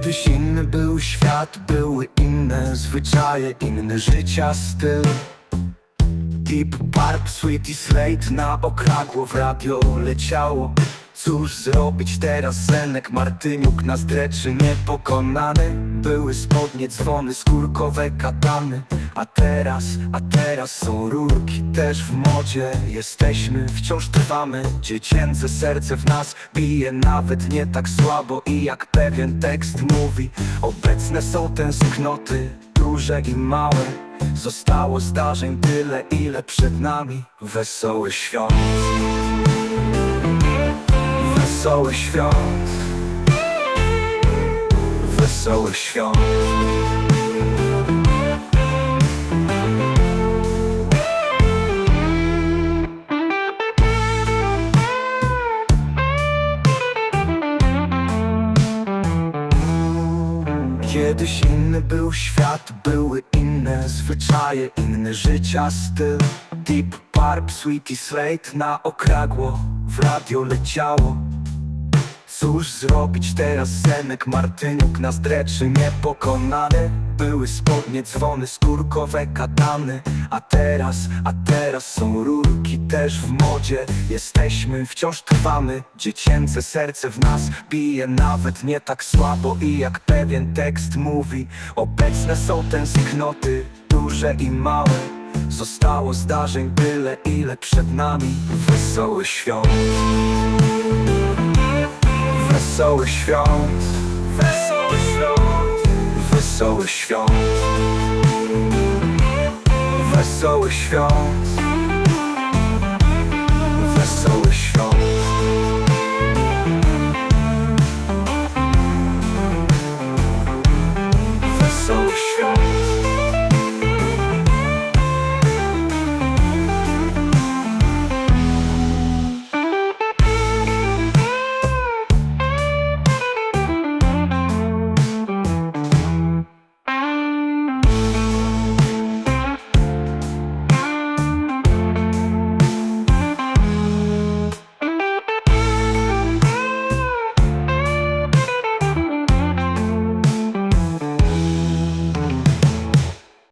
Kiedyś inny był świat, były inne zwyczaje, inny życia styl. Deep Barb, Sweetie Slate na okragło w radio leciało. Cóż zrobić teraz, Zenek Martyniuk nas dreczy niepokonany. Były spodnie, dzwony, skórkowe katany A teraz, a teraz są rurki też w modzie. Jesteśmy, wciąż trwamy, dziecięce serce w nas bije Nawet nie tak słabo. I jak pewien tekst mówi Obecne są tęsknoty, duże i małe. Zostało zdarzeń tyle, ile przed nami. Wesoły świąt. Wesoły świąt. Wesoły świąt Kiedyś inny był świat, były inne zwyczaje, inny życia styl. Deep Barb, Sweetie Slate na okragło w radio leciało Cóż zrobić teraz, Zenek Martyniuk nas dreczy niepokonany? Były spodnie, dzwony, skórkowe katany. A teraz, a teraz są rurki też w modzie. Jesteśmy, wciąż trwamy, dziecięce serce w nas bije Nawet nie tak słabo. I jak pewien tekst mówi Obecne są tęsknoty, duże i małe. Zostało zdarzeń byle ile przed nami. Wesoły świąt Wesoły świąt Wesoły świąt Wesoły świąt Wesoły świąt